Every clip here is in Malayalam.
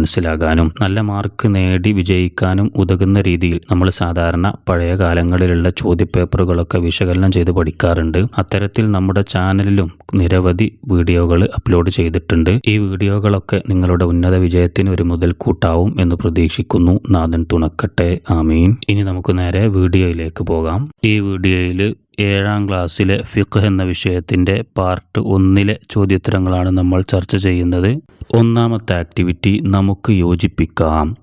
മനസ്സിലാകാനും നല്ല മാർക്ക് നേടി വിജയിക്കാനും ഉതകുന്ന രീതിയിൽ നമ്മൾ സാധാരണ പഴയ കാലങ്ങളിലുള്ള ചോദ്യപേപ്പറുകളൊക്കെ വിശകലനം ചെയ്ത് പഠിക്കാറുണ്ട്. അത്തരത്തിൽ നമ്മുടെ ചാനലിലും നിരവധി വീഡിയോകൾ അപ്ലോഡ് ചെയ്തിട്ടുണ്ട്. ഈ വീഡിയോകളൊക്കെ നിങ്ങളുടെ ഉന്നത വിജയത്തിന് ഒരു മുതൽക്കൂട്ടാവും എന്ന് പ്രതീക്ഷിക്കുന്നു. നാഥൻ തുണക്കട്ടെ. ആമീൻ. ഇനി നമുക്ക് നേരെ വീഡിയോയിലേക്ക് പോകാം. ഈ വീഡിയോയിൽ ഏഴാം ക്ലാസ്സിലെ ഫിഖ് എന്ന വിഷയത്തിന്റെ പാർട്ട് ഒന്നിലെ ചോദ്യോത്തരങ്ങളാണ് നമ്മൾ ചർച്ച ചെയ്യുന്നത്. ഒന്നാമത്തെ ആക്ടിവിറ്റി നമുക്ക് യോജിപ്പിക്കാം.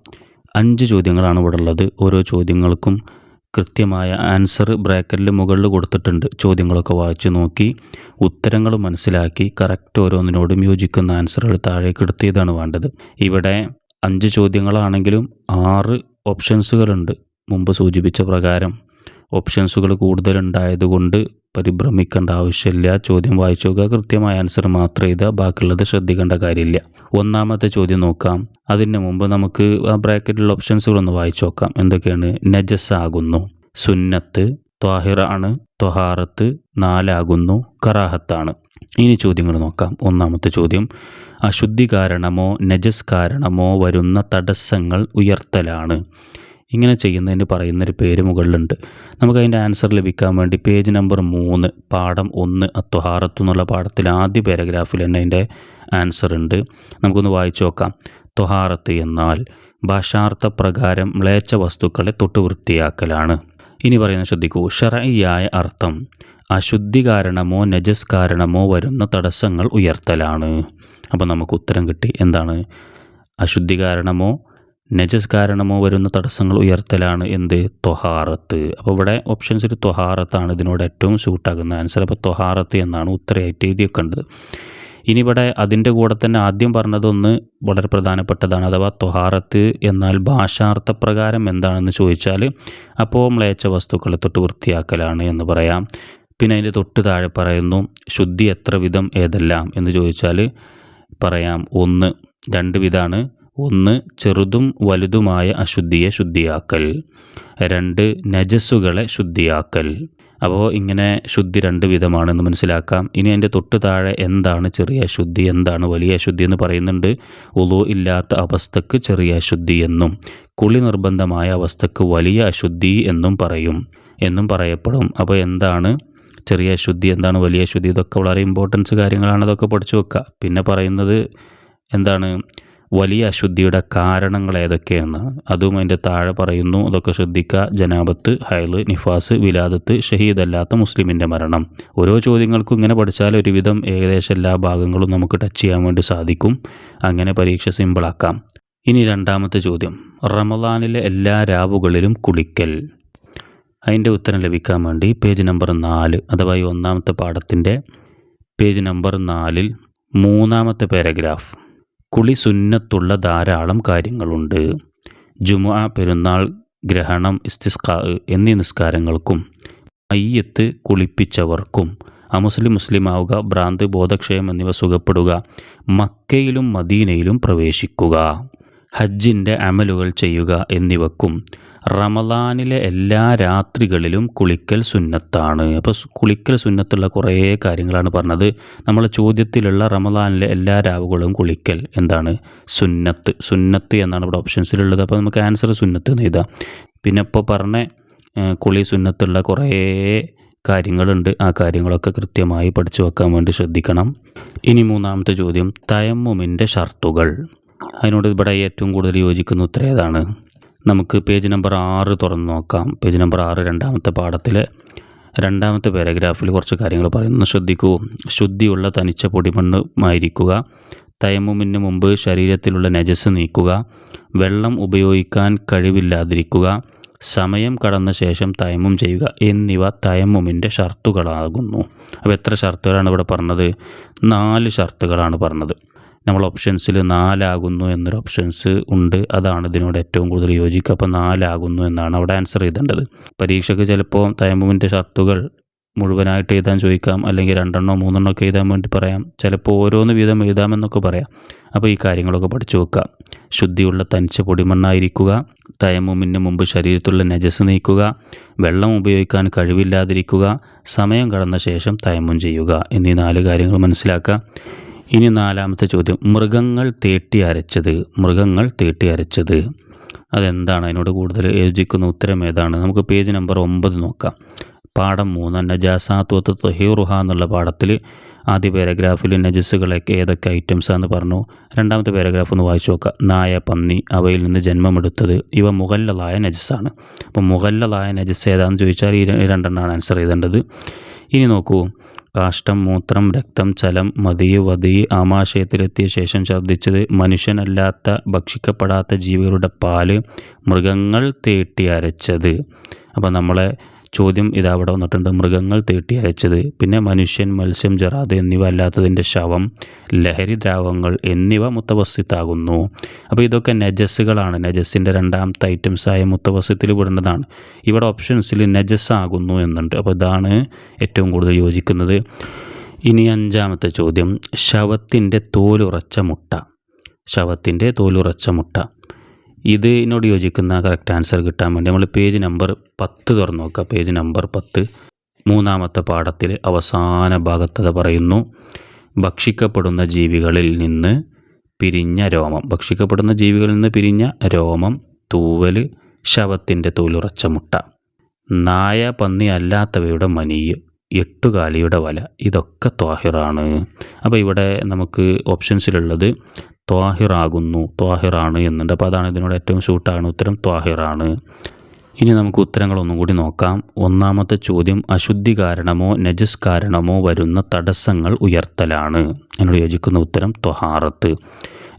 അഞ്ച് ചോദ്യങ്ങളാണ് ഇവിടെ ഉള്ളത്. ഓരോ ചോദ്യങ്ങൾക്കും കൃത്യമായ ആൻസർ ബ്രാക്കറ്റിൽ മുകളിൽ കൊടുത്തിട്ടുണ്ട്. ചോദ്യങ്ങളൊക്കെ വായിച്ചു നോക്കി ഉത്തരങ്ങൾ മനസ്സിലാക്കി കറക്റ്റ് ഓരോന്നിനോടും യോജിക്കുന്ന ആൻസറുകൾ താഴേക്ക് എടുത്തിയതാണ് വേണ്ടത്. ഇവിടെ അഞ്ച് ചോദ്യങ്ങളാണെങ്കിലും ആറ് ഓപ്ഷൻസുകളുണ്ട് മുമ്പ് സൂചിപ്പിച്ച പ്രകാരം ഓപ്ഷൻസുകൾ കൂടുതലുണ്ടായതുകൊണ്ട് പരിഭ്രമിക്കേണ്ട ആവശ്യമില്ല. ചോദ്യം വായിച്ചു നോക്കുക. കൃത്യമായ ആൻസർ മാത്രം എഴുതുക. ബാക്കിയുള്ളത് ശ്രദ്ധിക്കേണ്ട കാര്യമില്ല. ഒന്നാമത്തെ ചോദ്യം നോക്കാം. അതിന് മുമ്പ് നമുക്ക് ആ ബ്രാക്കറ്റിലുള്ള ഓപ്ഷൻസുകളൊന്ന് വായിച്ചു നോക്കാം. എന്തൊക്കെയാണ്? നജസ് ആകുന്നു സുന്നത്ത് ത്വാഹിറാണ് ത്വഹാറത്ത് നാലാകുന്നു കറാഹത്താണ് ഇനി ചോദ്യങ്ങൾ നോക്കാം. ഒന്നാമത്തെ ചോദ്യം. അശുദ്ധി കാരണമോ നജസ് കാരണമോ വരുന്ന തടസ്സങ്ങൾ ഉയർത്തലാണ്. ഇങ്ങനെ ചെയ്യുന്നതിന് പറയുന്നൊരു പേര് മുകളിലുണ്ട്. നമുക്ക് അതിന്റെ ആൻസർ ലഭിക്കാൻ വേണ്ടി പേജ് നമ്പർ മൂന്ന് പാഠം ഒന്ന് അത്വഹാറത്ത് എന്നുള്ള പാഠത്തിൽ ആദ്യ പാരഗ്രാഫിൽ തന്നെ അതിന്റെ ആൻസർ ഉണ്ട്. നമുക്കൊന്ന് വായിച്ചു നോക്കാം. ത്വഹാറത്ത് എന്നാൽ ഭാഷാർത്ഥ പ്രകാരം മ്ലേച്ച വസ്തുക്കളെ തൊട്ട് വൃത്തിയാക്കലാണ് ഇനി പറയുന്ന ശ്രദ്ധിക്കൂ. ഷറയ്യായ അർത്ഥം അശുദ്ധി കാരണമോ നജസ് കാരണമോ വരുന്ന തടസ്സങ്ങൾ ഉയർത്തലാണ്. അപ്പോൾ നമുക്ക് ഉത്തരം കിട്ടി. എന്താണ്? അശുദ്ധി കാരണമോ നജസ് കാരണമോ വരുന്ന തടസ്സങ്ങൾ ഉയർത്തലാണ് എന്ത്? തൊഹാറത്ത്. അപ്പോൾ ഇവിടെ ഓപ്ഷൻസിൽ തൊഹാറത്താണ്. ഇതിനോട് ഏറ്റവും സൂട്ടാകുന്ന ആൻസർ അപ്പോൾ തൊഹാറത്ത് എന്നാണ് ഉത്തരമായിട്ട് എഴുതി കണ്ടത് ഇനി ഇവിടെ അതിന്റെ കൂടെ തന്നെ ആദ്യം പറഞ്ഞതൊന്ന് വളരെ പ്രധാനപ്പെട്ടതാണ്. അഥവാ തൊഹാറത്ത് എന്നാൽ ഭാഷാർത്ഥപ്രകാരം എന്താണെന്ന് ചോദിച്ചാൽ അപ്പോൾ മ്ലേച്ച വസ്തുക്കൾ തൊട്ട് വൃത്തിയാക്കലാണ് എന്ന് പറയാം. പിന്നെ അതിന്റെ തൊട്ട് താഴെ പറയുന്നു ശുദ്ധി എത്ര വിധം ഏതെല്ലാം? എന്ന് ചോദിച്ചാൽ പറയാം ഒന്ന് രണ്ട് വിധമാണ്. ഒന്ന് ചെറുതും വലുതുമായ അശുദ്ധിയെ ശുദ്ധിയാക്കൽ. രണ്ട് നജസ്സുകളെ ശുദ്ധിയാക്കൽ. അപ്പോൾ ഇങ്ങനെ ശുദ്ധി രണ്ട് വിധമാണെന്ന് മനസ്സിലാക്കാം. ഇനി അതിന്റെ തൊട്ട് താഴെ എന്താണ് ചെറിയ അശുദ്ധി എന്താണ് വലിയ അശുദ്ധി എന്ന് പറയുന്നുണ്ട്. ഉളു ഇല്ലാത്ത അവസ്ഥക്ക് ചെറിയ അശുദ്ധി എന്നും കുളി നിർബന്ധമായ അവസ്ഥക്ക് വലിയ അശുദ്ധി എന്നും പറയും എന്നും പറയപ്പെടും. അപ്പോൾ എന്താണ് ചെറിയ അശുദ്ധി എന്താണ് വലിയ അശുദ്ധി? ഇതൊക്കെ വളരെ ഇമ്പോർട്ടൻസ് കാര്യങ്ങളാണ്. അതൊക്കെ പഠിച്ചു വെക്കുക. പിന്നെ പറയുന്നത് എന്താണ്? വലിയ അശുദ്ധിയുടെ കാരണങ്ങൾ ഏതൊക്കെയാണ് അതും അതിന്റെ താഴെ പറയുന്നു. അതൊക്കെ ശ്രദ്ധിക്കുക ജനാബത്ത് ഹൈൽ നിഫാസ് വിലാദത്ത് ഷഹീദ് അല്ലാത്ത മുസ്ലിമിന്റെ മരണം. ഓരോ ചോദ്യങ്ങൾക്കും ഇങ്ങനെ പഠിച്ചാൽ ഒരുവിധം ഏകദേശം എല്ലാ ഭാഗങ്ങളും നമുക്ക് ടച്ച് ചെയ്യാൻ വേണ്ടി സാധിക്കും. അങ്ങനെ പരീക്ഷ സിമ്പിളാക്കാം ഇനി രണ്ടാമത്തെ ചോദ്യം. റമദാനിലെ എല്ലാ രാവുകളിലും കുളിക്കൽ. അതിന്റെ ഉത്തരം ലഭിക്കാൻ വേണ്ടി പേജ് നമ്പർ നാല് അഥവാ ഈ ഒന്നാമത്തെ പാഠത്തിന്റെ പേജ് നമ്പർ നാലിൽ മൂന്നാമത്തെ പാരഗ്രാഫ് കുളി സുന്നത്തുള്ള ധാരാളം കാര്യങ്ങളുണ്ട്. ജുമുഅ പെരുന്നാൾ ഗ്രഹണം ഇസ്തിസ്കാ എന്നീ നിസ്കാരങ്ങൾക്കും മയ്യത്ത് കുളിപ്പിച്ചവർക്കും അമുസ്ലിം മുസ്ലിമാവുക ഭ്രാന്ത് ബോധക്ഷയം എന്നിവ സുഖപ്പെടുക മക്കയിലും മദീനയിലും പ്രവേശിക്കുക ഹജ്ജിന്റെ അമലുകൾ ചെയ്യുക എന്നിവക്കും റമദാനിലെ എല്ലാ രാത്രികളിലും കുളിക്കൽ സുന്നത്താണ്. അപ്പോൾ കുളിക്കൽ സുന്നത്തുള്ള കുറേ കാര്യങ്ങളാണ് പറഞ്ഞത്. നമ്മളെ ചോദ്യത്തിലുള്ള റമദാനിലെ എല്ലാ രാവുകളും കുളിക്കൽ എന്താണ്? സുന്നത്ത്. സുന്നത്ത് എന്നാണ് ഇവിടെ ഓപ്ഷൻസിലുള്ളത്. അപ്പോൾ നമുക്ക് ആൻസർ സുന്നത്ത് എന്ന് എഴുതാം. പിന്നെ ഇപ്പോൾ പറഞ്ഞ കുളി സുന്നത്തുള്ള കുറേ കാര്യങ്ങളുണ്ട്. ആ കാര്യങ്ങളൊക്കെ കൃത്യമായി പഠിച്ചു വെക്കാൻ വേണ്ടി ശ്രദ്ധിക്കണം. ഇനി മൂന്നാമത്തെ ചോദ്യം. തയമ്മുമിന്റെ ഷർത്തുകൾ. അതിനോട് ഇവിടെ ഏറ്റവും കൂടുതൽ യോജിക്കുന്ന ഉത്തരം ഏതാണ്? നമുക്ക് പേജ് നമ്പർ ആറ് തുറന്ന് നോക്കാം. പേജ് നമ്പർ ആറ് രണ്ടാമത്തെ പാഠത്തിലെ രണ്ടാമത്തെ പാരഗ്രാഫിൽ കുറച്ച് കാര്യങ്ങൾ പറയുന്നു. ശ്രദ്ധിക്കൂ. ശുദ്ധിയുള്ള തനിച്ച പൊടിമണ്ണുമായിരിക്കുക തയമുമിന് മുമ്പ് ശരീരത്തിലുള്ള നജസ് നീക്കുക. വെള്ളം ഉപയോഗിക്കാൻ കഴിവില്ലാതിരിക്കുക. സമയം കടന്ന ശേഷം തയമും ചെയ്യുക എന്നിവ തയമ്മുമിന്റെ ഷർത്തുകളാകുന്നു. അപ്പോൾ എത്ര ഷർത്തുകളാണ് ഇവിടെ പറഞ്ഞത്? നാല് ഷർത്തുകളാണ് പറഞ്ഞത്. നമ്മൾ ഓപ്ഷൻസിൽ നാലാകുന്നു എന്നൊരു ഓപ്ഷൻസ് ഉണ്ട്. അതാണ് ഇതിനോട് ഏറ്റവും കൂടുതൽ യോജിക്കുക. അപ്പോൾ നാലാകുന്നു എന്നാണ് അവിടെ ആൻസർ ചെയ്തേണ്ടത് പരീക്ഷയ്ക്ക് ചിലപ്പോൾ തയമ്പുവിന്റെ ഷർത്തുകൾ മുഴുവനായിട്ട് എഴുതാൻ ചോദിക്കാം. അല്ലെങ്കിൽ രണ്ടെണ്ണോ മൂന്നെണ്ണോ ഒക്കെ എഴുതാൻ വേണ്ടി പറയാം. ചിലപ്പോൾ ഓരോന്ന് വീതം എഴുതാമെന്നൊക്കെ പറയാം. അപ്പോൾ ഈ കാര്യങ്ങളൊക്കെ പഠിച്ചു വെക്കുക. ശുദ്ധിയുള്ള തനിച്ച പൊടിമണ്ണായിരിക്കുക. തയമുമിന് മുമ്പ് ശരീരത്തിലുള്ള നജസ് നീക്കുക. വെള്ളം ഉപയോഗിക്കാൻ കഴിവില്ലാതിരിക്കുക. സമയം കടന്ന ശേഷം തയമും ചെയ്യുക. എന്നീ നാല് കാര്യങ്ങൾ മനസ്സിലാക്കുക. ഇനി നാലാമത്തെ ചോദ്യം. മൃഗങ്ങൾ തേട്ടി അരച്ചത്. മൃഗങ്ങൾ തേട്ടി അരച്ചത്. അതെന്താണ്? അതിനോട് കൂടുതൽ യോജിക്കുന്ന ഉത്തരം ഏതാണ്? നമുക്ക് പേജ് നമ്പർ ഒമ്പത് നോക്കാം. പാഠം മൂന്ന്. നജാസാത്വത്ത് തൊഹീറുഹ എന്നുള്ള പാഠത്തിൽ ആദ്യ പാരഗ്രാഫിൽ നജസ്സുകളൊക്കെ ഏതൊക്കെ ഐറ്റംസ് ഐറ്റംസാന്ന് പറഞ്ഞു. രണ്ടാമത്തെ പാരഗ്രാഫ് ഒന്ന് വായിച്ചു നോക്കുക നായ പന്നി അവയിൽ നിന്ന് ജന്മമെടുത്തത്. ഇവ മുഗല്ലലായ നജസ്സാണ്. അപ്പോൾ മുഗല്ലലായ നജസ് ഏതാണെന്ന് ചോദിച്ചാൽ ഈ രണ്ടെണ്ണമാണ് ആൻസർ ചെയ്തേണ്ടത്. ഇനി നോക്കൂ. കാഷ്ടം മൂത്രം രക്തം ചലം മതിയ് വതി ആമാശയത്തിലെത്തിയ ശേഷം ഛർദ്ദിച്ചത് മനുഷ്യനല്ലാത്ത ഭക്ഷിക്കപ്പെടാത്ത ജീവികളുടെ പാൽ മൃഗങ്ങൾ തേട്ടി അരച്ചത്. അപ്പോൾ നമ്മളെ ചോദ്യം ഇതാ അവിടെ വന്നിട്ടുണ്ട്. മൃഗങ്ങൾ തീട്ടി അരച്ചത് പിന്നെ മനുഷ്യൻ മത്സ്യം ജറാദ് എന്നിവ അല്ലാത്തതിന്റെ ശവം ലഹരി ദ്രാവങ്ങൾ എന്നിവ മുത്തവസ്യത്താകുന്നു അപ്പോൾ ഇതൊക്കെ നജസ്സുകളാണ്. നജസ്സിന്റെ രണ്ടാമത്തെ ഐറ്റംസായ മുത്തവസ്യത്തിൽ വിടേണ്ടതാണ് ഇവിടെ ഓപ്ഷൻസിൽ നജസ് ആകുന്നു എന്നുണ്ട്. അപ്പോൾ ഇതാണ് ഏറ്റവും കൂടുതൽ യോജിക്കുന്നത്. ഇനി അഞ്ചാമത്തെ ചോദ്യം. ശവത്തിന്റെ തോലുറച്ച മുട്ട. ശവത്തിന്റെ തോലുറച്ച മുട്ട. ഇതിനോട് യോജിക്കുന്ന കറക്റ്റ് ആൻസർ കിട്ടാൻ വേണ്ടി നമ്മൾ പേജ് നമ്പർ പത്ത് തുറന്നു നോക്കുക. പേജ് നമ്പർ പത്ത്. മൂന്നാമത്തെ പാഠത്തിൽ അവസാന ഭാഗത്തത് പറയുന്നു. ഭക്ഷിക്കപ്പെടുന്ന ജീവികളിൽ നിന്ന് പിരിഞ്ഞ രോമം. ഭക്ഷിക്കപ്പെടുന്ന ജീവികളിൽ നിന്ന് പിരിഞ്ഞ രോമം തൂവൽ ശവത്തിന്റെ തൂലുറച്ച മുട്ട. നായ പന്നി അല്ലാത്തവയുടെ മനിയ് എട്ടുകാലിയുടെ വല. ഇതൊക്കെ ത്വാഹിറാണ്. അപ്പോൾ ഇവിടെ നമുക്ക് ഓപ്ഷൻസിലുള്ളത് ത്വാഹിറാകുന്നു. ത്വാഹിറാണ് എന്നുണ്ട്. അപ്പോൾ അതാണ് ഇതിനോട് ഏറ്റവും ഷൂട്ടാണ് ഉത്തരം. ത്വാഹിറാണ്. ഇനി നമുക്ക് ഉത്തരങ്ങളൊന്നും കൂടി നോക്കാം. ഒന്നാമത്തെ ചോദ്യം അശുദ്ധി കാരണമോ നജസ് കാരണമോ വരുന്ന തടസ്സങ്ങൾ ഉയർത്തലാണ്. എന്നോട് യോജിക്കുന്ന ഉത്തരം ത്വഹാറത്ത്.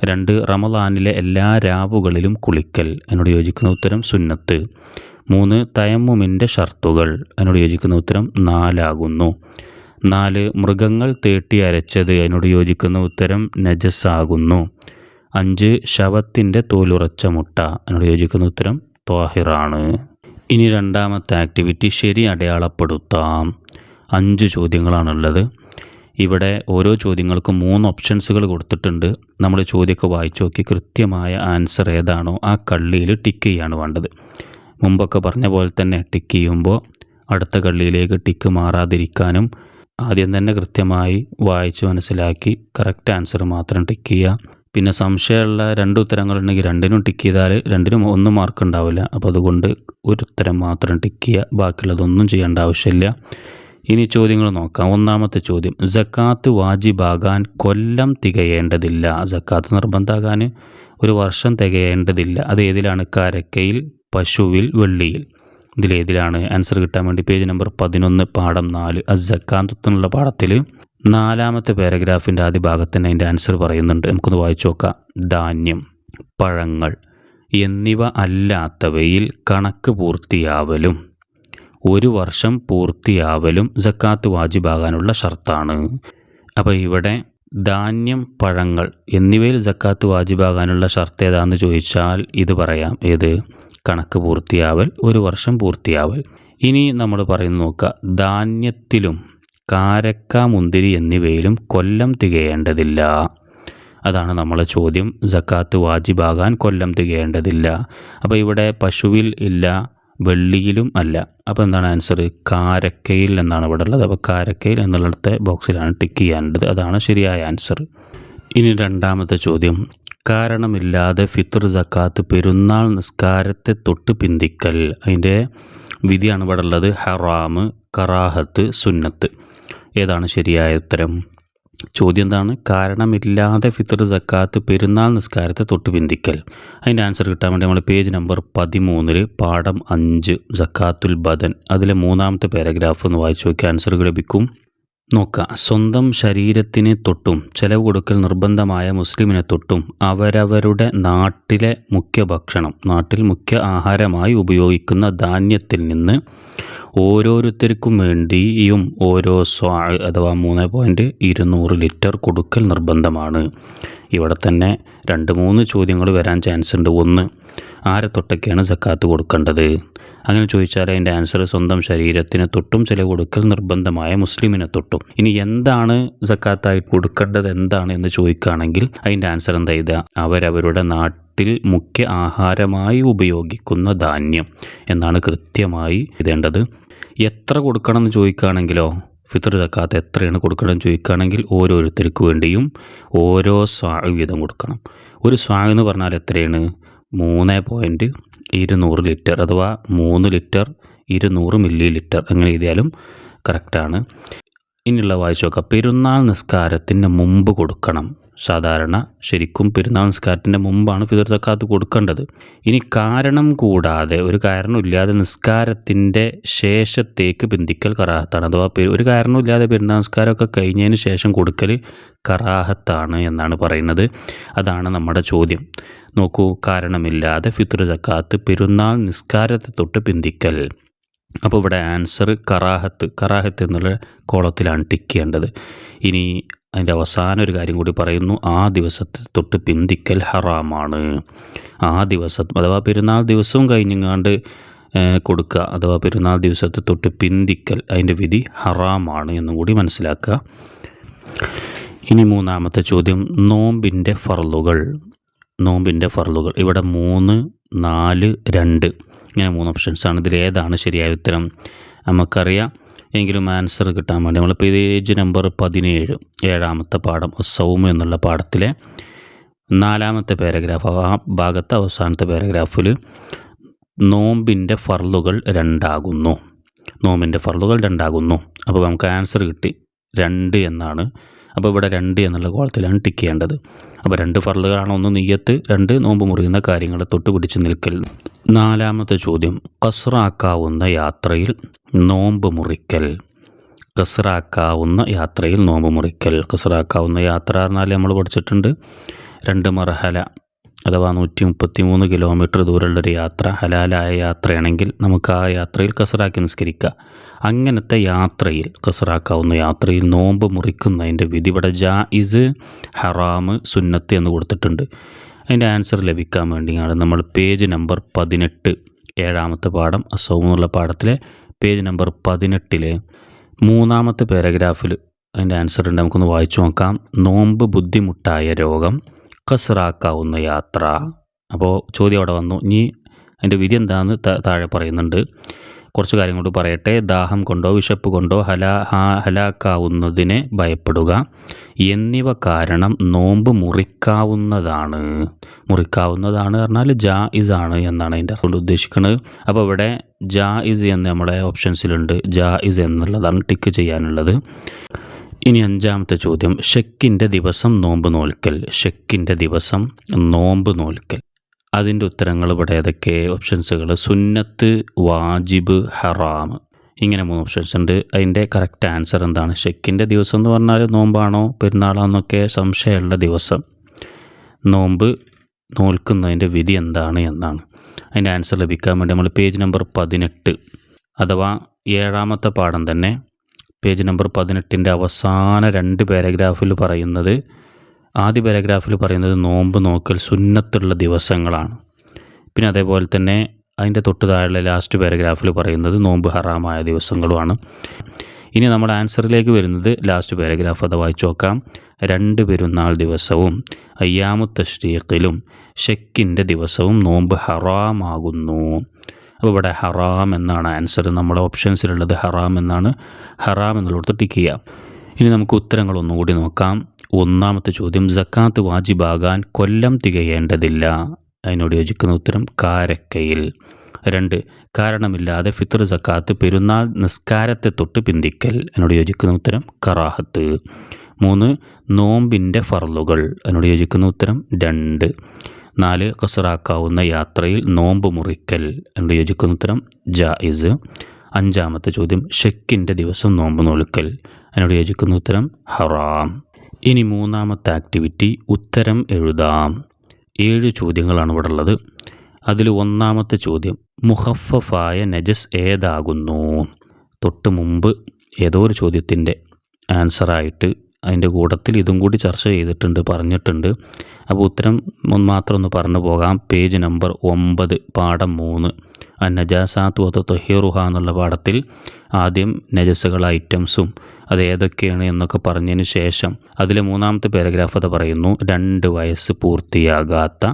രണ്ട് റമദാനിലെ എല്ലാ രാവുകളിലും കുളിക്കൽ. എന്നോട് യോജിക്കുന്ന ഉത്തരം സുന്നത്ത്. മൂന്ന് തയമ്മുമിന്റെ ഷർത്തുകൾ. എന്നോട് യോജിക്കുന്ന ഉത്തരം നാലാകുന്നു. നാല് മൃഗങ്ങൾ തേട്ടി അരച്ചത്. അതിനോട് യോജിക്കുന്ന ഉത്തരം നജസ് നജസ്സാകുന്നു. അഞ്ച് ശവത്തിന്റെ തോലുറച്ച മുട്ട. അതിനോട് യോജിക്കുന്ന ഉത്തരം ത്വാഹിറാണ്. ഇനി രണ്ടാമത്തെ ആക്ടിവിറ്റി ശരി അടയാളപ്പെടുത്താം. അഞ്ച് ചോദ്യങ്ങളാണുള്ളത്. ഇവിടെ ഓരോ ചോദ്യങ്ങൾക്കും മൂന്ന് ഓപ്ഷൻസുകൾ കൊടുത്തിട്ടുണ്ട്. നമ്മൾ ചോദ്യമൊക്കെ വായിച്ചു നോക്കി കൃത്യമായ ആൻസർ ഏതാണോ ആ കള്ളിയിൽ ടിക്ക് ചെയ്യാണ് വേണ്ടത്. മുമ്പൊക്കെ പറഞ്ഞ പോലെ തന്നെ ടിക്ക് ചെയ്യുമ്പോൾ അടുത്ത കള്ളിയിലേക്ക് ടിക്ക് മാറാതിരിക്കാനും ആദ്യം തന്നെ കൃത്യമായി വായിച്ച് മനസ്സിലാക്കി കറക്റ്റ് ആൻസർ മാത്രം ടിക്ക് ചെയ്യുക. പിന്നെ സംശയമുള്ള രണ്ട് ഉത്തരങ്ങളുണ്ടെങ്കിൽ രണ്ടിനും ടിക്ക് ചെയ്താൽ രണ്ടിനും ഒന്നും മാർക്ക് ഉണ്ടാവില്ല. അപ്പോൾ അതുകൊണ്ട് ഒരു ഉത്തരം മാത്രം ടിക്ക് ചെയ്യുക. ബാക്കിയുള്ളതൊന്നും ചെയ്യേണ്ട ആവശ്യമില്ല. ഇനി ചോദ്യങ്ങൾ നോക്കാം. ഒന്നാമത്തെ ചോദ്യം. ജക്കാത്ത് വാജിബാകാൻ കൊല്ലം തികയേണ്ടതില്ല. ജക്കാത്ത് നിർബന്ധമാകാൻ ഒരു വർഷം തികയേണ്ടതില്ല. അത് ഏതിലാണ്? കരക്കയിൽ പശുവിൽ വെള്ളിയിൽ. ഇതിലേതിലാണ് ആൻസർ കിട്ടാൻ വേണ്ടി പേജ് നമ്പർ പതിനൊന്ന് പാഠം നാല് അസക്കാന്തത്തിനുള്ള പാഠത്തിൽ നാലാമത്തെ പാരഗ്രാഫിന്റെ ആദ്യ ഭാഗത്ത് തന്നെ അതിന്റെ ആൻസർ പറയുന്നുണ്ട്. നമുക്കൊന്ന് വായിച്ചു നോക്കാം. ധാന്യം പഴങ്ങൾ എന്നിവ അല്ലാത്തവയിൽ കണക്ക് പൂർത്തിയാവലും ഒരു വർഷം പൂർത്തിയാവലും ജക്കാത്ത് വാജിബാകാനുള്ള ഷർത്താണ്. അപ്പോൾ ഇവിടെ ധാന്യം പഴങ്ങൾ എന്നിവയിൽ ജക്കാത്ത് വാജിബാകാനുള്ള ഷർത്ത് ഏതാണെന്ന് ചോദിച്ചാൽ ഇത് പറയാം. ഏത്? കണക്ക് പൂർത്തിയാവൽ ഒരു വർഷം പൂർത്തിയാവൽ. ഇനി നമ്മൾ പറയുന്നത് നോക്കുക ധാന്യത്തിലും കാരക്ക മുന്തിരി എന്നിവയിലും കൊല്ലം തികയേണ്ടതില്ല. അതാണ് നമ്മളെ ചോദ്യം. ജക്കാത്ത് വാജിബാകാൻ കൊല്ലം തികയേണ്ടതില്ല. അപ്പോൾ ഇവിടെ പശുവിൽ ഇല്ല വെള്ളിയിലും അല്ല. അപ്പോൾ എന്താണ് ആൻസർ കാരക്കയിൽ എന്നാണ് ഇവിടെ ഉള്ളത്. അപ്പോൾ കാരക്കയിൽ എന്നുള്ളിടത്തെ ബോക്സിലാണ് ടിക്ക് ചെയ്യേണ്ടത്. അതാണ് ശരിയായ ആൻസർ ഇനി രണ്ടാമത്തെ ചോദ്യം. കാരണമില്ലാതെ ഫിത്തർ സക്കാത്ത് പെരുന്നാൾ നിസ്കാരത്തെ തൊട്ട് പിന്തിക്കൽ. അതിന്റെ വിധിയാണ് ഇവിടെ ഉള്ളത്. ഹറാമ് കറാഹത്ത് സുന്നത്ത്. ഏതാണ് ശരിയായ ഉത്തരം? ചോദ്യം എന്താണ്? കാരണമില്ലാതെ ഫിത്തർ സക്കാത്ത് പെരുന്നാൾ നിസ്കാരത്തെ തൊട്ട് പിന്തിക്കൽ. അതിന്റെ ആൻസർ കിട്ടാൻ വേണ്ടി നമ്മൾ പേജ് നമ്പർ പതിമൂന്നിൽ പാഠം അഞ്ച് സക്കാത്തുൽ ബദൻ. അതിലെ മൂന്നാമത്തെ പാരഗ്രാഫ് ഒന്ന് വായിച്ചു നോക്കി ആൻസർ ലഭിക്കും. നോക്കുക സ്വന്തം ശരീരത്തിന് തൊട്ടും ചെലവ് കൊടുക്കൽ നിർബന്ധമായ മുസ്ലിമിനെ തൊട്ടും അവരവരുടെ നാട്ടിലെ മുഖ്യ ഭക്ഷണം നാട്ടിൽ മുഖ്യ ആഹാരമായി ഉപയോഗിക്കുന്ന ധാന്യത്തിൽ നിന്ന് ഓരോരുത്തർക്കും വേണ്ടിയും ഓരോ സ്വാ അഥവാ മൂന്ന് പോയിന്റ് ഇരുന്നൂറ് ലിറ്റർ കൊടുക്കൽ നിർബന്ധമാണ്. ഇവിടെ തന്നെ രണ്ട് മൂന്ന് ചോദ്യങ്ങൾ വരാൻ ചാൻസ് ഉണ്ട്. ഒന്ന് ആരെ തൊട്ടൊക്കെയാണ് സക്കാത്ത് കൊടുക്കേണ്ടത്? അങ്ങനെ ചോദിച്ചാൽ അതിന്റെ ആൻസർ സ്വന്തം ശരീരത്തിന് തൊട്ടും ചില കൊടുക്കൽ നിർബന്ധമായ മുസ്ലിമിനെ തൊട്ടും. ഇനി എന്താണ് സക്കാത്തായി കൊടുക്കേണ്ടത്? എന്താണ് എന്ന് ചോദിക്കുകയാണെങ്കിൽ അതിന്റെ ആൻസർ എന്താ ചെയ്ത അവരവരുടെ നാട്ടിൽ മുഖ്യ ആഹാരമായി ഉപയോഗിക്കുന്ന ധാന്യം. എന്നാണ് കൃത്യമായി ഇതേണ്ടത് എത്ര കൊടുക്കണം എന്ന് ചോദിക്കുകയാണെങ്കിലോ? ഫിത്തർ സക്കാത്ത് എത്രയാണ് കൊടുക്കണം ചോദിക്കുകയാണെങ്കിൽ ഓരോരുത്തർക്ക് വേണ്ടിയും ഓരോ സ്വാ വീതം കൊടുക്കണം. ഒരു സ്വാ എന്ന് പറഞ്ഞാൽ എത്രയാണ്? മൂന്ന് പോയിന്റ് ഇരുന്നൂറ് ലിറ്റർ അഥവാ മൂന്ന് ലിറ്റർ ഇരുന്നൂറ് മില്ലി ലിറ്റർ അങ്ങനെ എഴുതിയാലും കറക്റ്റാണ് ഇനിയുള്ള വായിച്ചു നോക്കാം. പെരുന്നാൾ നിസ്കാരത്തിന് മുമ്പ് കൊടുക്കണം. സാധാരണ ശരിക്കും പെരുന്നാൾ നിസ്കാരത്തിന്റെ മുമ്പാണ് ഫിതർ തക്കാത്ത് കൊടുക്കേണ്ടത്. ഇനി കാരണം കൂടാതെ ഒരു കാരണമില്ലാതെ നിസ്കാരത്തിന്റെ ശേഷത്തേക്ക് ബന്ധിക്കൽ കറാഹത്താണ്. അഥവാ ഒരു കാരണമില്ലാതെ പെരുന്നാൾ നിസ്കാരമൊക്കെ കഴിഞ്ഞതിന് ശേഷം കൊടുക്കൽ കറാഹത്താണ് എന്നാണ് പറയുന്നത്. അതാണ് നമ്മുടെ ചോദ്യം. നോക്കൂ കാരണമില്ലാതെ ഫിത്ർ തക്കാത്ത് പെരുന്നാൾ നിസ്കാരത്തെ തൊട്ട് ബന്ധിക്കൽ. അപ്പോൾ ഇവിടെ ആൻസർ കറാഹത്ത് കറാഹത്ത് എന്നുള്ള കോളത്തിലാണ് ടിക്ക് ചെയ്യേണ്ടത്. ഇനി അതിന്റെ അവസാന ഒരു കാര്യം കൂടി പറയുന്നു. ആ ദിവസത്തെ തൊട്ട് പിന്തിക്കൽ ഹറാമാണ്. ആ ദിവസം അഥവാ പെരുന്നാൾ ദിവസവും കഴിഞ്ഞങ്ങാണ്ട് കൊടുക്കുക. അഥവാ പെരുന്നാൾ ദിവസത്തെ തൊട്ട് പിന്തിക്കൽ അതിന്റെ വിധി ഹറാമാണ് എന്നും കൂടി മനസ്സിലാക്കുക. ഇനി മൂന്നാമത്തെ ചോദ്യം നോമ്പിന്റെ ഫർലുകൾ നോമ്പിന്റെ ഫർലുകൾ ഇവിടെ മൂന്ന് നാല് രണ്ട്. ഇങ്ങനെ മൂന്ന് ഓപ്ഷൻസാണ് ഇതിൽ ഏതാണ് ശരിയായ ഉത്തരം? നമുക്കറിയാം എങ്കിലും ആൻസർ കിട്ടാൻ വേണ്ടി. നമ്മൾ പേജ് നമ്പർ പതിനേഴ് ഏഴാമത്തെ പാഠം സൗമ എന്നുള്ള പാഠത്തിലെ നാലാമത്തെ പാരഗ്രാഫ് ആ ഭാഗത്തെ അവസാനത്തെ പാരഗ്രാഫിൽ നോമ്പിന്റെ ഫർലുകൾ രണ്ടാകുന്നു. നോമ്പിന്റെ ഫർലുകൾ രണ്ടാകുന്നു. അപ്പോൾ നമുക്ക് ആൻസർ കിട്ടി രണ്ട് എന്നാണ് അപ്പോൾ ഇവിടെ രണ്ട് എന്നുള്ള കോളത്തിലാണ് ടിക്ക് ചെയ്യേണ്ടത്. അപ്പോൾ രണ്ട് ഫർളുകളാണ് ഒന്ന് നെയ്യത്ത് രണ്ട് നോമ്പ് മുറിയുന്ന കാര്യങ്ങൾ തൊട്ട് പിടിച്ച് നിൽക്കൽ. നാലാമത്തെ ചോദ്യം കസ്റാക്കാവുന്ന യാത്രയിൽ നോമ്പ് മുറിക്കൽ. കസറാക്കാവുന്ന യാത്രയിൽ നോമ്പ് മുറിക്കൽ. കസറാക്കാവുന്ന യാത്ര പറഞ്ഞാൽ നമ്മൾ പഠിച്ചിട്ടുണ്ട് രണ്ട് മർഹല അഥവാ നൂറ്റി മുപ്പത്തി മൂന്ന് കിലോമീറ്റർ ദൂരമുള്ളൊരു യാത്ര ഹലാലായ യാത്രയാണെങ്കിൽ നമുക്ക് ആ യാത്രയിൽ കസറാക്കി നിസ്കരിക്കുക അങ്ങനത്തെ യാത്രയിൽ കസറാക്കാവുന്ന യാത്രയിൽ നോമ്പ് മുറിക്കുന്നതിന്റെ വിധി ഇവിടെ ജായിസ് ഹറാമ് സുന്നത്ത് എന്ന് കൊടുത്തിട്ടുണ്ട്. അതിന്റെ ആൻസർ ലഭിക്കാൻ വേണ്ടിയാണ് നമ്മൾ പേജ് നമ്പർ പതിനെട്ട് ഏഴാമത്തെ പാഠം അസൗം എന്നുള്ള പാഠത്തിലെ പേജ് നമ്പർ പതിനെട്ടിലെ മൂന്നാമത്തെ പാരഗ്രാഫിൽ അതിന്റെ ആൻസർ ഉണ്ട്. നമുക്കൊന്ന് വായിച്ചു നോക്കാം. നോമ്പ് ബുദ്ധിമുട്ടായ രോഗം. കസറാക്കാവുന്ന യാത്ര. അപ്പോൾ ചോദ്യം അവിടെ വന്നു. ഇനി അതിന്റെ വിധി എന്താണെന്ന് താഴെ പറയുന്നുണ്ട്. കുറച്ച് കാര്യം കൊണ്ട് പറയട്ടെ. ദാഹം കൊണ്ടോ വിശപ്പ് കൊണ്ടോ ഹലാ ഹലാക്കാവുന്നതിനെ ഭയപ്പെടുക. എന്നിവ കാരണം നോമ്പ് മുറിക്കാവുന്നതാണ്. മുറിക്കാവുന്നതാണ് പറഞ്ഞാൽ ജായിസ് ആണ് എന്നാണ് അതിന്റെ കൊണ്ട് ഉദ്ദേശിക്കുന്നത് അപ്പോൾ ഇവിടെ ജാ ഇസ് എന്ന് നമ്മുടെ ഓപ്ഷൻസിലുണ്ട് ജാ ഇസ് എന്നുള്ളതാണ് ടിക്ക് ചെയ്യാനുള്ളത്. ഇനി അഞ്ചാമത്തെ ചോദ്യം. ഷെക്കിന്റെ ദിവസം നോമ്പ് നോൽക്കൽ. ഷെക്കിന്റെ ദിവസം നോമ്പ് നോൽക്കൽ. അതിന്റെ ഉത്തരങ്ങൾ ഇവിടെ ഏതൊക്കെ? ഓപ്ഷൻസുകൾ സുന്നത്ത് വാജിബ് ഹറാം. ഇങ്ങനെ മൂന്ന് ഓപ്ഷൻസ് ഉണ്ട്. അതിന്റെ കറക്റ്റ് ആൻസർ എന്താണ്? ഷെക്കിന്റെ ദിവസം എന്ന് പറഞ്ഞാൽ നോമ്പാണോ? പെരുന്നാളാണെന്നൊക്കെ സംശയമുള്ള ദിവസം. നോമ്പ് നോൽക്കുന്നതിന്റെ വിധി എന്താണ് എന്നാണ്. അതിന്റെ ആൻസർ ലഭിക്കാൻ വേണ്ടി നമ്മൾ പേജ് നമ്പർ പതിനെട്ട് അഥവാ ഏഴാമത്തെ പാഠം തന്നെ പേജ് നമ്പർ പതിനെട്ടിന്റെ അവസാന രണ്ട് പാരഗ്രാഫിൽ പറയുന്നത് ആദ്യ പാരഗ്രാഫിൽ പറയുന്നത് നോമ്പ് നോക്കൽ സുന്നത്തുള്ള ദിവസങ്ങളാണ്. പിന്നെ അതേപോലെ തന്നെ അതിന്റെ തൊട്ട് താഴെ ലാസ്റ്റ് പാരഗ്രാഫിൽ പറയുന്നത് നോമ്പ് ഹറാമായ ദിവസങ്ങളുമാണ്. ഇനി നമ്മുടെ ആൻസറിലേക്ക് വരുന്നത് ലാസ്റ്റ് പാരഗ്രാഫ് അത് വായിച്ചു നോക്കാം. രണ്ട് പെരുന്നാൾ ദിവസവും അയ്യാമു ഷെക്കിന്റെ ദിവസവും നോമ്പ് ഹറാമാകുന്നു. അപ്പോൾ ഇവിടെ ഹറാം എന്നാണ് ആൻസർ. നമ്മുടെ ഓപ്ഷൻസിലുള്ളത് ഹറാം എന്നാണ്. ഹറാം എന്നുള്ളത് ടിക്ക് ചെയ്യാം. ഇനി നമുക്ക് ഉത്തരങ്ങൾ ഒന്നുകൂടി നോക്കാം. ഒന്നാമത്തെ ചോദ്യം ജക്കാത്ത് വാജിബാകാൻ കൊല്ലം തികയേണ്ടതില്ല. അതിനോട് യോജിക്കുന്ന ഉത്തരം കാരക്കയിൽ. രണ്ട് കാരണമില്ലാതെ ഫിത്തർ സക്കാത്ത് പെരുന്നാൾ നിസ്കാരത്തെ തൊട്ട് പിന്തിക്കൽ. അതിനോട് യോജിക്കുന്ന ഉത്തരം കറാഹത്ത്. മൂന്ന് നോമ്പിന്റെ ഫർലുകൾ അതിനോട് യോജിക്കുന്ന ഉത്തരം രണ്ട്. നാല് കസറാക്കാവുന്ന യാത്രയിൽ നോമ്പ് മുറിക്കൽ എന്ന് യോജിക്കുന്ന ഉത്തരം ജായിസ്. അഞ്ചാമത്തെ ചോദ്യം ഷെക്കിന്റെ ദിവസം നോമ്പ് നോൽക്കൽ എന്നോട് യോജിക്കുന്ന ഉത്തരം ഹറാം. ഇനി മൂന്നാമത്തെ ആക്ടിവിറ്റി ഉത്തരം എഴുതാം. ഏഴ് ചോദ്യങ്ങളാണ് ഇവിടെ ഉള്ളത്. അതിൽ ഒന്നാമത്തെ ചോദ്യം മുഹഫഫായ നജസ് ഏതാകുന്നു? തൊട്ട് മുമ്പ് ഏതോ ഒരു ചോദ്യത്തിന്റെ ആൻസറായിട്ട് അതിന്റെ കൂട്ടത്തിൽ ഇതും കൂടി ചർച്ച ചെയ്തിട്ടുണ്ട് പറഞ്ഞിട്ടുണ്ട്. അപ്പോൾ ഉത്തരം ഒന്ന് മാത്രം ഒന്ന് പറഞ്ഞു പോകാം. പേജ് നമ്പർ ഒമ്പത് പാഠം മൂന്ന്. നജാസാത്ത് ഒത്ത തൊഹീറുഹ എന്നുള്ള പാഠത്തിൽ ആദ്യം നജസുകൾ ഐറ്റംസും അത് ഏതൊക്കെയാണ് എന്നൊക്കെ പറഞ്ഞതിന് ശേഷം അതിലെ മൂന്നാമത്തെ പാരഗ്രാഫ് അത് പറയുന്നു. രണ്ട് വയസ്സ് പൂർത്തിയാകാത്ത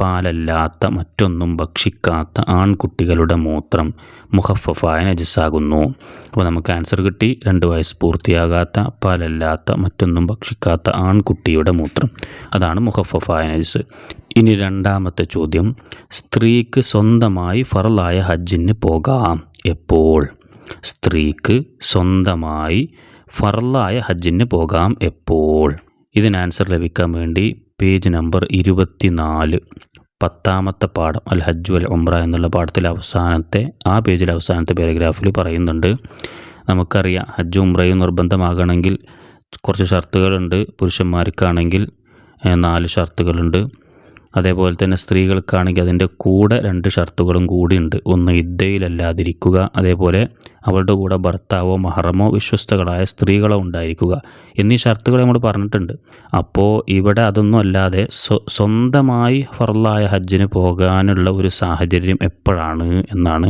പാലല്ലാത്ത മറ്റൊന്നും ഭക്ഷിക്കാത്ത ആൺകുട്ടികളുടെ മൂത്രം മുഹഫഫായ നജസ്സാകുന്നു അപ്പോൾ നമുക്ക് ആൻസർ കിട്ടി. രണ്ട് വയസ്സ് പൂർത്തിയാകാത്ത പാലല്ലാത്ത മറ്റൊന്നും ഭക്ഷിക്കാത്ത ആൺകുട്ടിയുടെ മൂത്രം. അതാണ് മുഹഫഫായ നജസ്. ഇനി രണ്ടാമത്തെ ചോദ്യം. സ്ത്രീക്ക് സ്വന്തമായി ഫറലായ ഹജ്ജിന് പോകാം എപ്പോൾ? സ്ത്രീക്ക് സ്വന്തമായി ഫറലായ ഹജ്ജിന് പോകാം എപ്പോൾ? ഇതിന് ആൻസർ ലഭിക്കാൻ വേണ്ടി പേജ് നമ്പർ ഇരുപത്തിനാല്. പത്താമത്തെ പാഠം അൽ ഹജ്ജു അൽ ഉംറ എന്നുള്ള പാഠത്തിലെ അവസാനത്തെ ആ പേജിലെ അവസാനത്തെ പാരഗ്രാഫിൽ പറയുന്നുണ്ട്. നമുക്കറിയാം ഹജ്ജ് ഉംറയും നിർബന്ധമാകണമെങ്കിൽ കുറച്ച് ഷർത്തുകളുണ്ട് പുരുഷന്മാർക്കാണെങ്കിൽ നാല് ഷർത്തുകളുണ്ട്. അതേപോലെ തന്നെ സ്ത്രീകൾക്കാണെങ്കിൽ അതിന്റെ കൂടെ രണ്ട് ഷർത്തുകളും കൂടിയുണ്ട് ഒന്ന് ഇദ്ദയിലല്ലാതിരിക്കുക അതേപോലെ അവളുടെ കൂടെ ഭർത്താവോ മഹറമോ വിശ്വസ്തകളായ സ്ത്രീകളോ ഉണ്ടായിരിക്കുക എന്നീ ഷർത്തുകൾ നമ്മൾ പറഞ്ഞിട്ടുണ്ട്. അപ്പോൾ ഇവിടെ അതൊന്നും അല്ലാതെ സ്വന്തമായി ഫറലായ ഹജ്ജിന് പോകാനുള്ള ഒരു സാഹചര്യം എപ്പോഴാണ് എന്നാണ്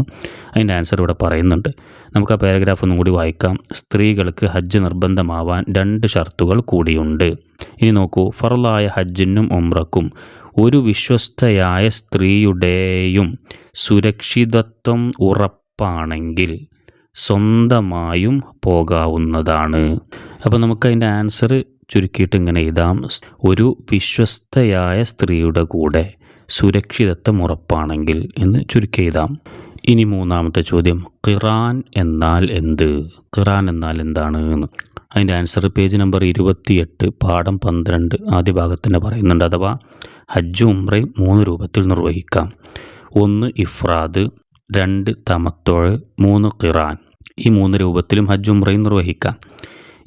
അതിന്റെ ആൻസർ ഇവിടെ പറയുന്നുണ്ട്. നമുക്ക് ആ പാരഗ്രാഫ് ഒന്നും കൂടി വായിക്കാം. സ്ത്രീകൾക്ക് ഹജ്ജ് നിർബന്ധമാവാൻ രണ്ട് ഷർത്തുകൾ കൂടിയുണ്ട്. ഇനി നോക്കൂ ഫറലായ ഹജ്ജിനും ഉംറക്കും. ഒരു വിശ്വസ്തയായ സ്ത്രീയുടെയും സുരക്ഷിതത്വം ഉറപ്പാണെങ്കിൽ സ്വന്തമായും പോകാവുന്നതാണ്. അപ്പോൾ നമുക്ക് അതിന്റെ ആൻസർ ചുരുക്കിയിട്ട് ഇങ്ങനെ എഴുതാം. ഒരു വിശ്വസ്തയായ സ്ത്രീയുടെ കൂടെ സുരക്ഷിതത്വം ഉറപ്പാണെങ്കിൽ എന്ന് ചുരുക്കി എഴുതാം. ഇനി മൂന്നാമത്തെ ചോദ്യം ഖിറാൻ എന്നാൽ എന്ത്? ഖിറാൻ എന്നാൽ എന്താണ് എന്ന്. അതിന്റെ ആൻസർ പേജ് നമ്പർ ഇരുപത്തിയെട്ട് പാഠം പന്ത്രണ്ട് ആദ്യ ഭാഗത്തിന് പറയുന്നുണ്ട് അഥവാ ഹജ്ജ് ഉംറയും മൂന്ന് രൂപത്തിൽ നിർവഹിക്കാം. ഒന്ന് ഇഫ്രാദ് രണ്ട് തമത്തോഴ് മൂന്ന് ഖിറാൻ. ഈ മൂന്ന് രൂപത്തിലും ഹജ്ജ് ഉംറയും നിർവഹിക്കാം.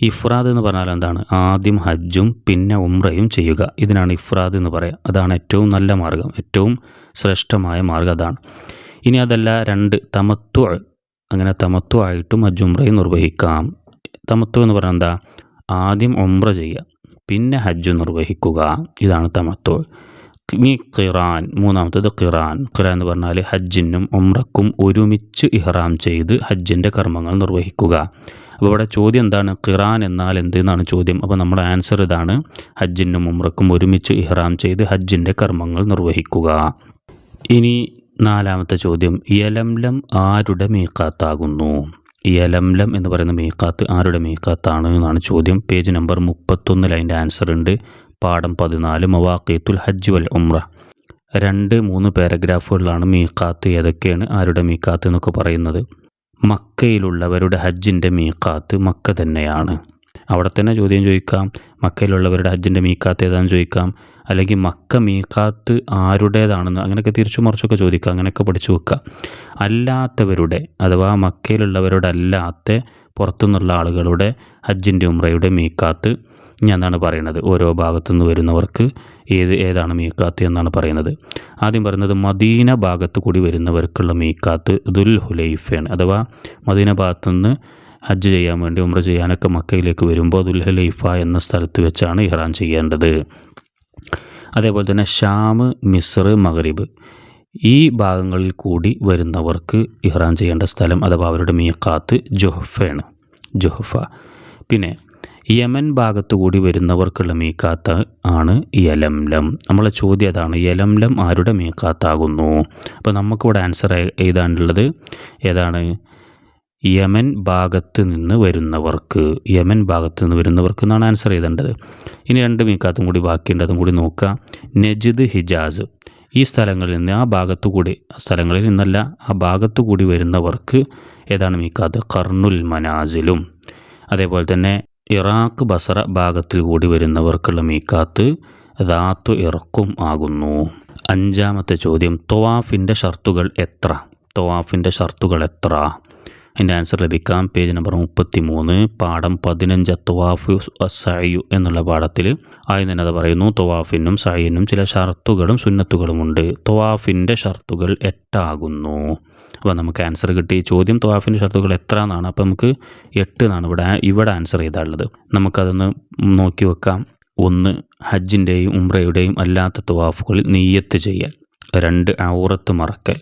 ഇഫ്രാദ് എന്ന് പറഞ്ഞാൽ എന്താണ്? ആദ്യം ഹജ്ജും പിന്നെ ഉംറയും ചെയ്യുക. ഇതിനാണ് ഇഫ്രാദ് എന്ന് പറയുക അതാണ് ഏറ്റവും നല്ല മാർഗം. ഏറ്റവും ശ്രേഷ്ഠമായ മാർഗം അതാണ്. ഇനി അതല്ല രണ്ട് തമത്വ അങ്ങനെ തമത്വ ആയിട്ടും ഹജ്ജ് ഉംറയും നിർവഹിക്കാം. തമത്വ എന്ന് പറഞ്ഞാൽ എന്താ? ആദ്യം ഉംറ ചെയ്യുക പിന്നെ ഹജ്ജ് നിർവഹിക്കുക. ഇതാണ് തമത്വ ഇനി ഖിറാൻ മൂന്നാമത്തത് ഖിറാൻ. ഖിറാൻ എന്ന് പറഞ്ഞാൽ ഹജ്ജിനും ഉംറക്കും ഒരുമിച്ച് ഇഹ്റാം ചെയ്ത് ഹജ്ജിന്റെ കർമ്മങ്ങൾ നിർവഹിക്കുക. അപ്പോൾ ഇവിടെ ചോദ്യം എന്താണ്? ഖിറാൻ എന്നാൽ എന്ത് എന്നാണ് ചോദ്യം. അപ്പോൾ നമ്മുടെ ആൻസർ ഇതാണ്. ഹജ്ജിനും ഉംറക്കും ഒരുമിച്ച് ഇഹ്റാം ചെയ്ത് ഹജ്ജിന്റെ കർമ്മങ്ങൾ നിർവഹിക്കുക. ഇനി നാലാമത്തെ ചോദ്യം. യലംലം ആരുടെ മീക്കാത്താകുന്നു യലംലം എന്ന് പറയുന്ന മീക്കാത്ത് ആരുടെ മീക്കാത്താണ് എന്നാണ് ചോദ്യം. പേജ് നമ്പർ മുപ്പത്തൊന്നിൽ അതിന്റെ ആൻസർ ഉണ്ട്. പാഠം പതിനാല് മവാഖീത്തുൽ ഹജ്ജ് വൽ ഉംറ. രണ്ട് മൂന്ന് പാരഗ്രാഫുകളിലാണ് മീക്കാത്ത് ഏതൊക്കെയാണ് ആരുടെ മീക്കാത്ത് എന്നൊക്കെ പറയുന്നത്. മക്കയിലുള്ളവരുടെ ഹജ്ജിന്റെ മീക്കാത്ത് മക്ക തന്നെയാണ്. അവിടെ തന്നെ ചോദ്യം ചോദിക്കാം മക്കയിലുള്ളവരുടെ ഹജ്ജിന്റെ മീക്കാത്ത് ഏതാണെന്ന് ചോദിക്കാം അല്ലെങ്കിൽ മക്ക മീക്കാത്ത് ആരുടേതാണെന്ന് അങ്ങനെയൊക്കെ തിരിച്ചു മറിച്ചൊക്കെ ചോദിക്കാം അങ്ങനെയൊക്കെ പഠിച്ചു വെക്കുക അല്ലാത്തവരുടെ അഥവാ മക്കയിലുള്ളവരുടെ അല്ലാത്ത പുറത്തുനിന്നുള്ള ആളുകളുടെ ഹജ്ജിന്റെ ഉമ്രയുടെ മീക്കാത്ത് ഞാൻ പറയുന്നത്. ഓരോ ഭാഗത്തു നിന്ന് വരുന്നവർക്ക് ഏത് ഏതാണ് മീക്കാത്ത് എന്നാണ് പറയുന്നത്. ആദ്യം പറയുന്നത് മദീന ഭാഗത്ത് കൂടി വരുന്നവർക്കുള്ള മീക്കാത്ത് ദുൽ ഹുലൈഫയാണ് അഥവാ മദീന ഭാഗത്തു നിന്ന് ഹജ്ജ് ചെയ്യാൻ വേണ്ടി ഉമ്ര ചെയ്യാനൊക്കെ മക്കയിലേക്ക് വരുമ്പോൾ ദുൽ ഹുലൈഫ എന്ന സ്ഥലത്ത് വെച്ചാണ് ഇഹ്റാൻ ചെയ്യേണ്ടത്. അതേപോലെ തന്നെ ഷാം മിസ്ർ മഗ്രിബ് ഈ ഭാഗങ്ങളിൽ കൂടി വരുന്നവർക്ക് ഇഹ്റാൻ ചെയ്യേണ്ട സ്ഥലം അഥവാ അവരുടെ മീക്കാത്ത് ജുഹഫയാണ്. ജുഹഫ. പിന്നെ യമൻ ഭാഗത്തു കൂടി വരുന്നവർക്കുള്ള മീക്കാത്ത ആണ് യലംലം. നമ്മളെ ചോദ്യം അതാണ് യലംലം ആരുടെ മീക്കാത്താകുന്നു അപ്പോൾ നമുക്കിവിടെ ആൻസർ എഴുതാനുള്ളത് ഏതാണ്? യമൻ ഭാഗത്ത് നിന്ന് വരുന്നവർക്ക് യമൻ ഭാഗത്ത് നിന്ന് വരുന്നവർക്ക് എന്നാണ് ആൻസർ ചെയ്തേണ്ടത് ഇനി രണ്ട് മീക്കാത്തും കൂടി ബാക്കിയുണ്ട് അതും കൂടി നോക്കുക. നജിദ് ഹിജാസ്. ഈ സ്ഥലങ്ങളിൽ നിന്ന് ആ ഭാഗത്തു കൂടി സ്ഥലങ്ങളിൽ നിന്നല്ല ആ ഭാഗത്തു കൂടി വരുന്നവർക്ക് ഏതാണ് മീക്കാത്ത് കർണുൽ മനാസിലും. അതേപോലെ തന്നെ ഇറാഖ് ബസറ ഭാഗത്തിൽ കൂടി വരുന്നവർക്കുള്ള മീക്കാത്ത് റാത്തു ഇറക്കും ആകുന്നു. അഞ്ചാമത്തെ ചോദ്യം തൊവാഫിന്റെ ഷർത്തുകൾ എത്ര? തൊവാഫിന്റെ ഷർത്തുകൾ എത്ര? അതിന്റെ ആൻസർ ലഭിക്കാം. പേജ് നമ്പർ മുപ്പത്തി മൂന്ന് പാഠം പതിനഞ്ച്. തൊവാഫ് സയു എന്നുള്ള പാഠത്തിൽ ആദ്യം തന്നെ അത് പറയുന്നു. തവാഫിനും സയ്യനും ചില ഷർത്തുകളും സുന്നത്തുകളുമുണ്ട് തൊവാഫിന്റെ ഷർത്തുകൾ എട്ടാകുന്നു. അപ്പോൾ നമുക്ക് ആൻസർ കിട്ടി. ചോദ്യം തൊവാഫിന്റെ ഷർത്തുകൾ എത്ര എന്നാണ് അപ്പോൾ നമുക്ക് എട്ട് എന്നാണ് ഇവിടെ ഇവിടെ ആൻസർ ചെയ്താലുള്ളത്. നമുക്കതൊന്ന് നോക്കി വെക്കാം. ഒന്ന് ഹജ്ജിന്റെയും ഉംറയുടെയും അല്ലാത്ത തവാഫുകളിൽ നെയ്യത്ത് ചെയ്യൽ. രണ്ട് ഔറത്ത് മറക്കൽ.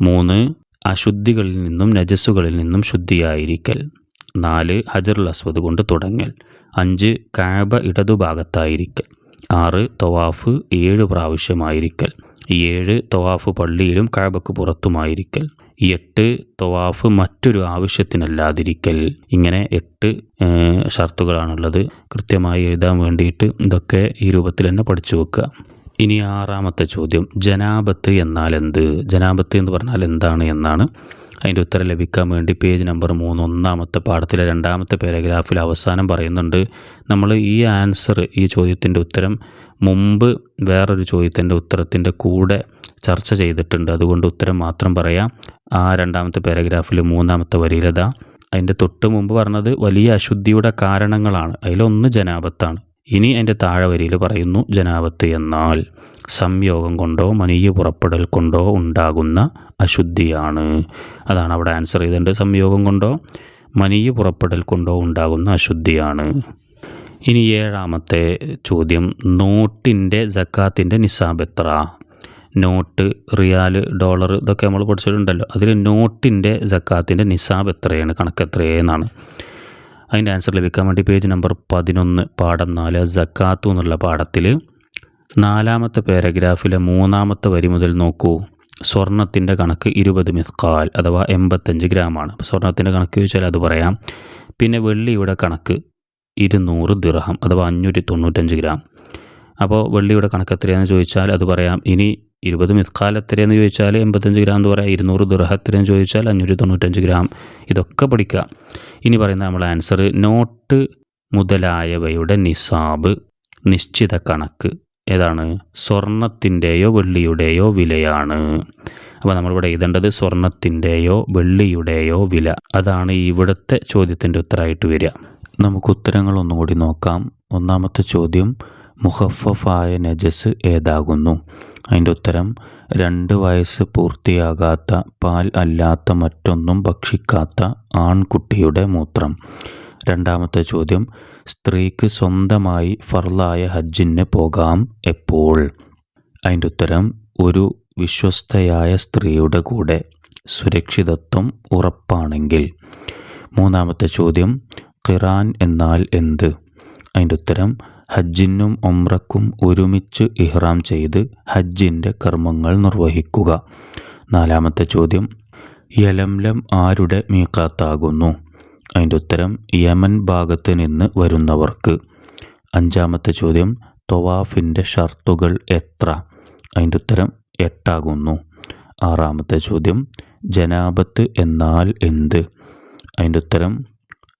മൂന്ന് അശുദ്ധികളിൽ നിന്നും നജസ്സുകളിൽ നിന്നും ശുദ്ധിയായിരിക്കൽ. നാല് ഹജറുൽ അസ്വദ് കൊണ്ട് തുടങ്ങൽ. അഞ്ച് കാബ ഇടതുഭാഗത്തായിരിക്കൽ. ആറ് തവാഫ് ഏഴ് പ്രാവശ്യമായിരിക്കൽ. ഏഴ് തവാഫ് പള്ളിയിലും കാബക്ക് പുറത്തുമായിരിക്കൽ. എട്ട് തവാഫ് മറ്റൊരു ആവശ്യത്തിനല്ലാതിരിക്കൽ. ഇങ്ങനെ എട്ട് ഷർത്തുകളാണുള്ളത്. കൃത്യമായി എഴുതാൻ വേണ്ടിയിട്ട് ഇതൊക്കെ ഈ രൂപത്തിൽ തന്നെ പഠിച്ചു വെക്കുക. ഇനി ആറാമത്തെ ചോദ്യം ജനാബത്ത് എന്നാൽ എന്ത് ജനാബത്ത് എന്ന് പറഞ്ഞാൽ എന്താണ് എന്നാണ്. അതിന്റെ ഉത്തരം ലഭിക്കാൻ വേണ്ടി പേജ് നമ്പർ മൂന്ന് ഒന്നാമത്തെ പാഠത്തിലെ രണ്ടാമത്തെ പാരഗ്രാഫിൽ അവസാനം പറയുന്നുണ്ട്. നമ്മൾ ഈ ആൻസർ ഈ ചോദ്യത്തിന്റെ ഉത്തരം മുമ്പ് വേറൊരു ചോദ്യത്തിന്റെ ഉത്തരത്തിന്റെ കൂടെ ചർച്ച ചെയ്തിട്ടുണ്ട്. അതുകൊണ്ട് ഉത്തരം മാത്രം പറയാം. ആ രണ്ടാമത്തെ പാരഗ്രാഫിൽ മൂന്നാമത്തെ വരിയിലതാ. അതിന്റെ തൊട്ട് മുമ്പ് പറഞ്ഞത് വലിയ അശുദ്ധിയുടെ കാരണങ്ങളാണ്. അതിലൊന്ന് ജനാപത്താണ്. ഇനി അതിന്റെ താഴെ വരിയിൽ പറയുന്നു ജനാപത്ത് എന്നാൽ സംയോഗം കൊണ്ടോ മനീയ പുറപ്പെടൽ കൊണ്ടോ ഉണ്ടാകുന്ന അശുദ്ധിയാണ്. അതാണ് അവിടെ ആൻസർ ചെയ്തിട്ടുണ്ട് സംയോഗം കൊണ്ടോ മനീയ പുറപ്പെടൽ കൊണ്ടോ ഉണ്ടാകുന്ന അശുദ്ധിയാണ്. ഇനി ഏഴാമത്തെ ചോദ്യം നോട്ടിന്റെ ജക്കാത്തിന്റെ നിസാബ് എത്ര? നോട്ട് റിയാൽ ഡോളർ ഇതൊക്കെ നമ്മൾ പഠിച്ചിട്ടുണ്ടല്ലോ. അതിൽ നോട്ടിന്റെ ജക്കാത്തിന്റെ നിസാബ് എത്രയാണ് കണക്ക് എത്രയെന്നാണ് അതിന്റെ ആൻസർ ലഭിക്കാൻ വേണ്ടി പേജ് നമ്പർ പതിനൊന്ന് പാഠം നാല് ജക്കാത്തു എന്നുള്ള പാഠത്തിൽ നാലാമത്തെ പാരഗ്രാഫിലെ മൂന്നാമത്തെ വരി മുതൽ നോക്കൂ. സ്വർണത്തിന്റെ കണക്ക് ഇരുപത് മിസ്കാൽ അഥവാ എൺപത്തഞ്ച് ഗ്രാമാണ് അപ്പോൾ സ്വർണത്തിന്റെ കണക്ക് ചോദിച്ചാൽ അത് പറയാം. പിന്നെ വെള്ളിയുടെ കണക്ക് ഇരുന്നൂറ് ദിർഹം അഥവാ അഞ്ഞൂറ്റി തൊണ്ണൂറ്റഞ്ച് ഗ്രാം. അപ്പോൾ വെള്ളിയുടെ കണക്ക് എത്രയാണെന്ന് ചോദിച്ചാൽ അത് പറയാം. ഇനി ഇരുപത് മിസ്കാൽ എത്രയെന്ന് ചോദിച്ചാൽ എൺപത്തഞ്ച് ഗ്രാം എന്ന് പറയാം. ഇരുന്നൂറ് ദിർഹ എത്രയെന്ന് ചോദിച്ചാൽ അഞ്ഞൂറ്റി തൊണ്ണൂറ്റഞ്ച് ഗ്രാം. ഇതൊക്കെ പഠിക്കുക. ഇനി പറയുന്ന നമ്മൾ ആൻസർ നോട്ട് മുതലായവയുടെ നിസാബ് നിശ്ചിത കണക്ക് ഏതാണ്? സ്വർണത്തിന്റെയോ വെള്ളിയുടെയോ വിലയാണ്. അപ്പോൾ നമ്മളിവിടെ എഴുതേണ്ടത് സ്വർണത്തിന്റെയോ വെള്ളിയുടെയോ വില. അതാണ് ഇവിടുത്തെ ചോദ്യത്തിന്റെ ഉത്തരമായിട്ട് വരിക. നമുക്ക് ഉത്തരങ്ങൾ ഒന്നുകൂടി നോക്കാം. ഒന്നാമത്തെ ചോദ്യം മുഹഫഫായ നജസ് ഏതാകുന്നു? അതിന്റെ ഉത്തരം രണ്ട് വയസ്സ് പൂർത്തിയാകാത്ത പാൽ അല്ലാത്ത മറ്റൊന്നും ഭക്ഷിക്കാത്ത ആൺകുട്ടിയുടെ മൂത്രം. രണ്ടാമത്തെ ചോദ്യം സ്ത്രീക്ക് സ്വന്തമായി ഫർലായ ഹജ്ജിന് പോകാം എപ്പോൾ? അതിന്റെ ഉത്തരം ഒരു വിശ്വസ്തയായ സ്ത്രീയുടെ കൂടെ. സുരക്ഷിതത്വം ഉറപ്പാണെങ്കിൽ. മൂന്നാമത്തെ ചോദ്യം ഖിറാൻ എന്നാൽ എന്ത്? അതിന്റെ ഉത്തരം ഹജ്ജിനും ഒമ്രക്കും ഒരുമിച്ച് ഇഹ്റാം ചെയ്ത് ഹജ്ജിന്റെ കർമ്മങ്ങൾ നിർവഹിക്കുക. നാലാമത്തെ ചോദ്യം യലംലം ആരുടെ മീക്കാത്താകുന്നു അതിന്റെ ഉത്തരം യമൻ ഭാഗത്ത് നിന്ന് വരുന്നവർക്ക്. അഞ്ചാമത്തെ ചോദ്യം തൊവാഫിന്റെ ഷർത്തുകൾ എത്ര? അതിന്റെ ഉത്തരം എട്ടാകുന്നു. ആറാമത്തെ ചോദ്യം ജനാബത്ത് എന്നാൽ എന്ത്? അതിന്റെ ഉത്തരം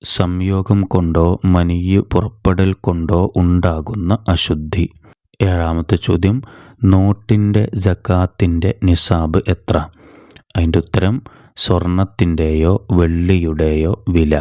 സംയോഗം കൊണ്ടോ മനിയ് പുറപ്പെടൽ കൊണ്ടോ ഉണ്ടാകുന്ന അശുദ്ധി. ഏഴാമത്തെ ചോദ്യം നോട്ടിന്റെ ജക്കാത്തിന്റെ നിസാബ് എത്ര? അതിന്റെ ഉത്തരം സ്വർണത്തിന്റെയോ വെള്ളിയുടെയോ വില.